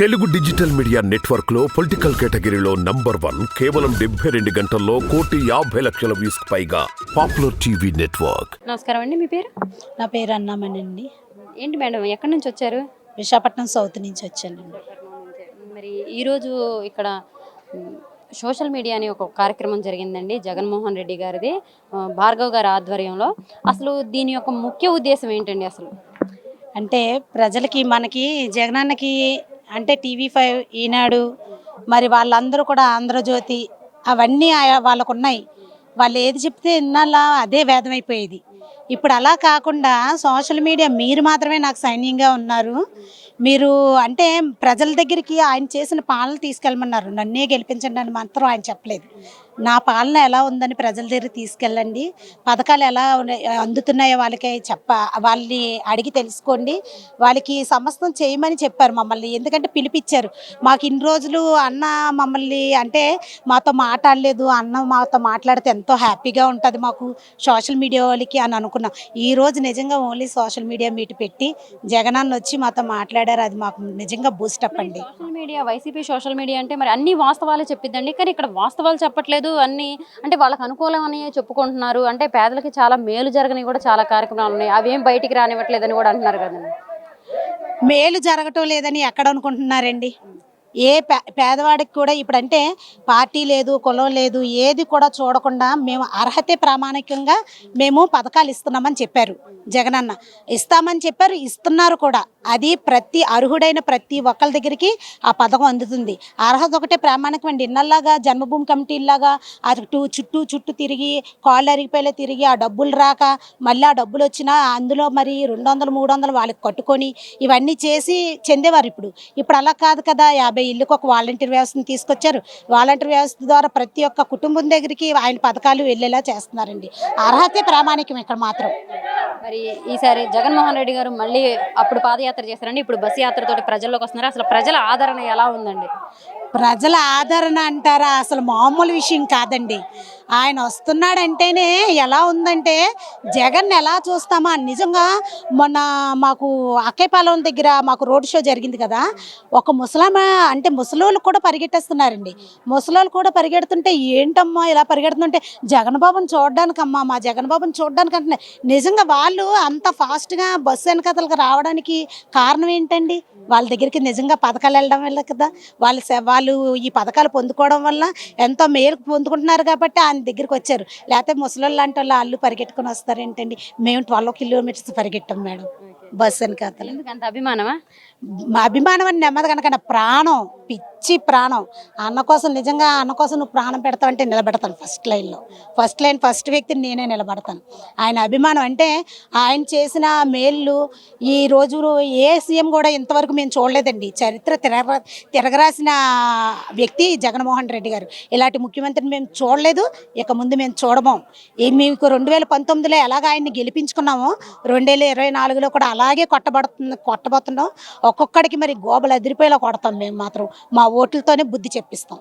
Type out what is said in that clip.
Telugu digital media నెట్వర్క్లో political కేటగిరీలో number one కేవలం డెబ్బై రెండు గంటల్లో కోటి యాభై లక్షల వ్యూస్ పైగా పాపులర్ టీవీ నెట్వర్క్. నమస్కారం అండి మీ పేరు? నా పేరు అన్నామనండి ఏంటి మేడం ఎక్కడి నుంచి వచ్చారు? విశాఖపట్నం సౌత్ నుంచి వచ్చానండి. మరి ఈరోజు ఇక్కడ సోషల్ మీడియా అని ఒక కార్యక్రమం జరిగిందండి జగన్మోహన్ రెడ్డి గారిది భార్గవ్ గారి ఆధ్వర్యంలో. అసలు దీని యొక్క ముఖ్య ఉద్దేశం ఏంటండి అసలు? అంటే ప్రజలకి మనకి జగనన్నకి అంటే టీవీ ఫైవ్ ఈనాడు మరి వాళ్ళందరూ కూడా ఆంధ్రజ్యోతి అవన్నీ వాళ్ళకు ఉన్నాయి వాళ్ళు ఏది చెప్తే ఇన్నాళ్ళ అదే వేదమైపోయేది. అయిపోయేది ఇప్పుడు అలా కాకుండా సోషల్ మీడియా మీరు మాత్రమే నాకు సైన్యంగా ఉన్నారు. మీరు అంటే ప్రజల దగ్గరికి ఆయన చేసిన పాలన తీసుకెళ్ళమన్నారు. నన్నే గెలిపించండి అని మాత్రం ఆయన చెప్పలేదు. నా పాలన ఎలా ఉందని ప్రజల దగ్గర తీసుకెళ్ళండి. పథకాలు ఎలా అందుతున్నాయో వాళ్ళకి చెప్ప వాళ్ళని అడిగి తెలుసుకోండి. వాళ్ళకి సమస్తం చేయమని చెప్పారు మమ్మల్ని. ఎందుకంటే పిలిపించారు మాకు ఇన్ని రోజులు అన్న మమ్మల్ని అంటే మాతో మాట్లాడలేదు. అన్న మాతో మాట్లాడితే ఎంతో హ్యాపీగా ఉంటుంది మాకు సోషల్ మీడియా వాళ్ళకి అని అనుకున్నాం. ఈ రోజు నిజంగా ఓన్లీ సోషల్ మీడియా మీట్ పెట్టి జగనన్న వచ్చి మాతో మాట్లాడారు. అది మాకు నిజంగా బూస్టప్ అండి. Social media YCP social media అంటే మరి అన్ని వాస్తవాలే చెప్పిద్దండి. కానీ ఇక్కడ వాస్తవాలు చెప్పట్లేదు. అన్ని అంటే వాళ్ళకి అనుకూలం అని చెప్పుకుంటున్నారు. అంటే పేదలకి చాలా మేలు జరగని కూడా చాలా కార్యక్రమాలు ఉన్నాయి. అవేం బయటికి రానివ్వట్లేదని కూడా అంటున్నారు కదండి. మేలు జరగటం లేదని ఎక్కడ అనుకుంటున్నారండి? ఏ పే పేదవాడికి కూడా ఇప్పుడంటే పార్టీ లేదు కులం లేదు ఏది కూడా చూడకుండా మేము అర్హతే ప్రామాణికంగా మేము పథకాలు ఇస్తున్నామని చెప్పారు జగనన్న. ఇస్తామని చెప్పారు ఇస్తున్నారు కూడా. అది ప్రతి అర్హుడైన ప్రతి ఒక్కరి దగ్గరికి ఆ పథకం అందుతుంది. అర్హత ఒకటే ప్రామాణికం అండి. ఇన్నల్లాగా జన్మభూమి కమిటీలాగా అటు చుట్టూ చుట్టూ తిరిగి కాళ్ళు అరిగిపోయేలా తిరిగి ఆ డబ్బులు రాక మళ్ళీ ఆ డబ్బులు వచ్చినా అందులో మరి రెండు వందలు మూడు వందలు వాళ్ళకి కట్టుకొని ఇవన్నీ చేసి చెందేవారు ఇప్పుడు. ఇప్పుడు అలా కాదు కదా యాభై ఇల్లుకు ఒక వాలంటీర్ వ్యవస్థను తీసుకొచ్చారు. వాలంటీర్ వ్యవస్థ ద్వారా ప్రతి ఒక్క కుటుంబం దగ్గరికి ఆయన పథకాలు వెళ్ళేలా చేస్తున్నారండి. అర్హతే ప్రామాణికం ఇక్కడ మాత్రం. మరి ఈసారి జగన్మోహన్ రెడ్డి గారు మళ్ళీ అప్పుడు పాదయాత్ర చేస్తారండి. ఇప్పుడు బస్సు యాత్రతో ప్రజల్లోకి వస్తున్నారు. అసలు ప్రజల ఆదరణ ఎలా ఉందండి? ప్రజల ఆదరణ అంటారా? అసలు మామూలు విషయం కాదండి. ఆయన వస్తున్నాడంటేనే ఎలా ఉందంటే జగన్ ఎలా చూస్తామా? నిజంగా మొన్న మాకు అక్కైపాలెం దగ్గర మాకు రోడ్ షో జరిగింది కదా. ఒక ముసలామ అంటే ముసలోళ్ళు కూడా పరిగెట్టేస్తున్నారండి. ముసలోళ్ళు కూడా పరిగెడుతుంటే ఏంటమ్మా ఇలా పరిగెడుతుంటే? జగన్ బాబుని చూడడానికమ్మా మా జగన్ బాబుని చూడడానికి అంటే నిజంగా వాళ్ళు అంత ఫాస్ట్గా బస్సు వెనకతలకు రావడానికి కారణం ఏంటండి? వాళ్ళ దగ్గరికి నిజంగా పథకాలు వెళ్ళడం వల్ల కదా. వాళ్ళు వాళ్ళు ఈ పథకాలు పొందుకోవడం వల్ల ఎంతో మేలు పొందుకుంటున్నారు కాబట్టి ఆయన దగ్గరికి వచ్చారు. లేకపోతే ముసలోళ్ళు లాంటి వాళ్ళు వాళ్ళు పరిగెట్టుకుని వస్తారేంటండి మేము ట్వెల్వ్ కిలోమీటర్స్ పరిగెట్టాం మేడం. బస్సు ఎందుకు అంత అభిమానమా? మా అభిమానం అని నెమ్మది కనుక ప్రాణం. పిచ్చి ప్రాణం. అన్న కోసం నిజంగా అన్న కోసం నువ్వు ప్రాణం పెడతావంటే నిలబెడతాను ఫస్ట్ లైన్లో. ఫస్ట్ లైన్ ఫస్ట్ వ్యక్తిని నేనే నిలబడతాను. ఆయన అభిమానం అంటే ఆయన చేసిన మేళ్ళు ఈ రోజు ఏ సీఎం కూడా ఇంతవరకు మేము చూడలేదండి. చరిత్ర తిరగ తిరగరాసిన వ్యక్తి జగన్మోహన్ రెడ్డి గారు. ఇలాంటి ముఖ్యమంత్రిని మేము చూడలేదు. ఇక ముందు మేము చూడము. మీకు రెండు వేల పంతొమ్మిదిలో ఎలాగ ఆయన్ని గెలిపించుకున్నామో రెండు వేల ఇరవై నాలుగులో కూడా అలాగే కొట్టబడుతుంది కొట్టబోతున్నాం. ఒక్కొక్కడికి మరి గోబలు అదిరిపోయేలా కొడతాం మేము మాత్రం. మా ఓట్లతోనే బుద్ధి చెప్పిస్తాం.